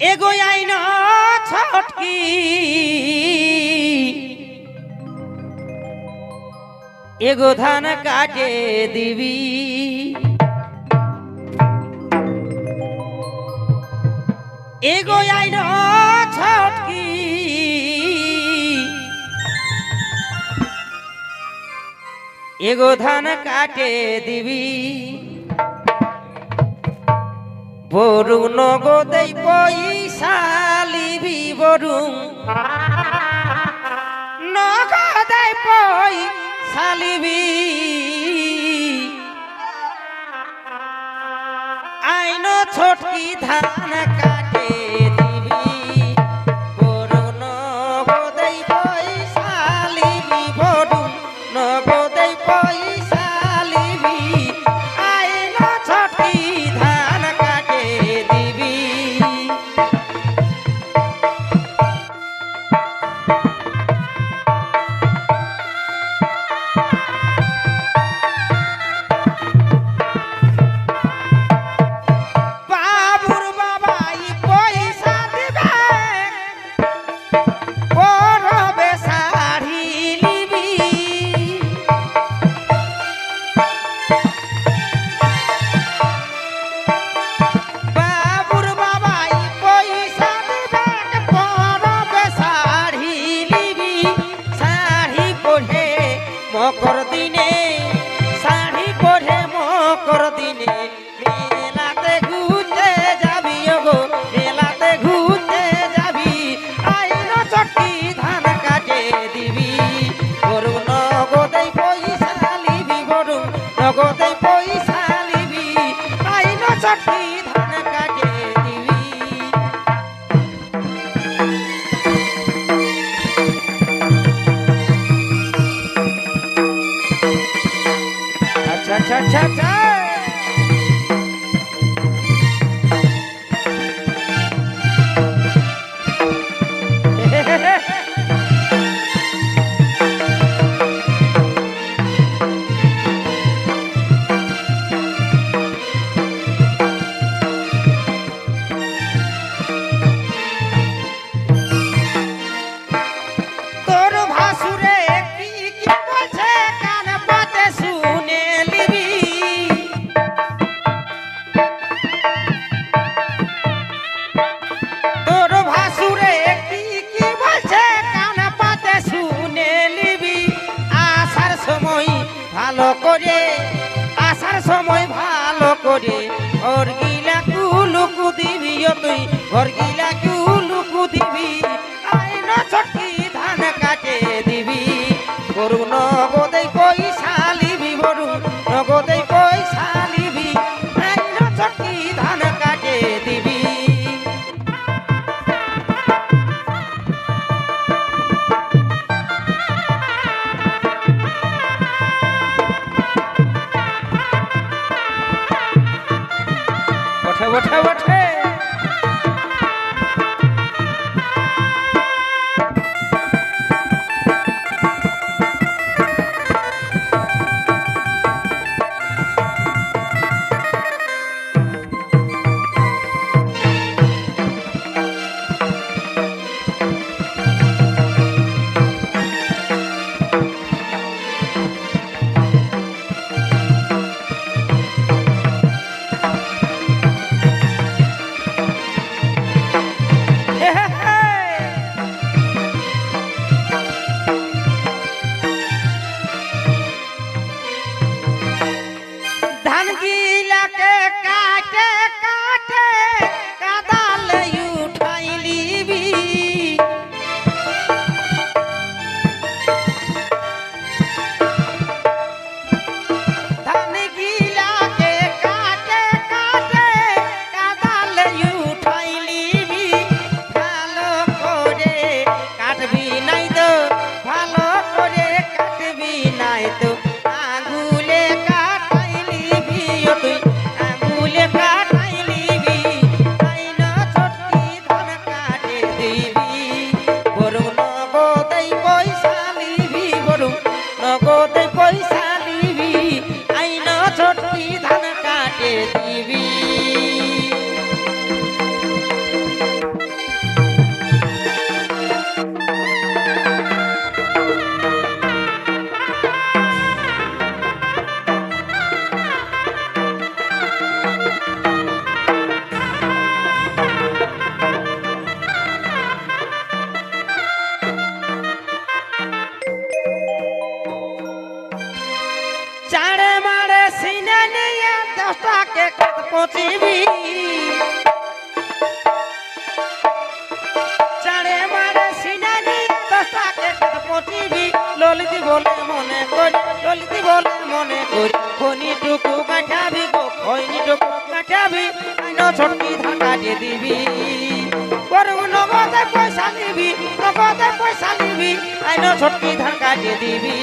এগো ধান কাটে দিবি। এগো আইন ছটকি। এগো ধান কাটে দিবি। বরু নগদেই পয়সালিবি বরু নগদেই পয়সালিবি আইন ছোটকি ধান দিনে, মেলাতে ঘুরতে যাবি গো মেলাতে ঘুরতে যাবি। আইন চটকি ধান কাটে দিবি। গরু নগদেই পয়সা লিবি গরু নগদেই পয়সা লিবি আইন চটকি ধান কাটে দিবি। আচ্ছা আচ্ছা আচ্ছা। ভালো করে আসার সময় ভালো করে। ঘর গিলা কুলুকু দিবি তুই ঘর গিলা কুলুকু দিবি আইন ছটকি ধান কাটে দিবি। গরু খেত পচিবি চাড়ে মারে সিনা নিয়ে দশটাকে খেত পচিবি ললিতি বলে মনে করি, ললিতি বলে মনে করি। খনিটুকু কাটাবি গো, খনিটুকু কাটাবি আইন ছটকি ধাক্কা দিয়ে দিবি। বরং নগদে পয়সা নিবি, নগদে পয়সা নিবি। আইন ছটকি ধাক্কা দিয়ে দিবি।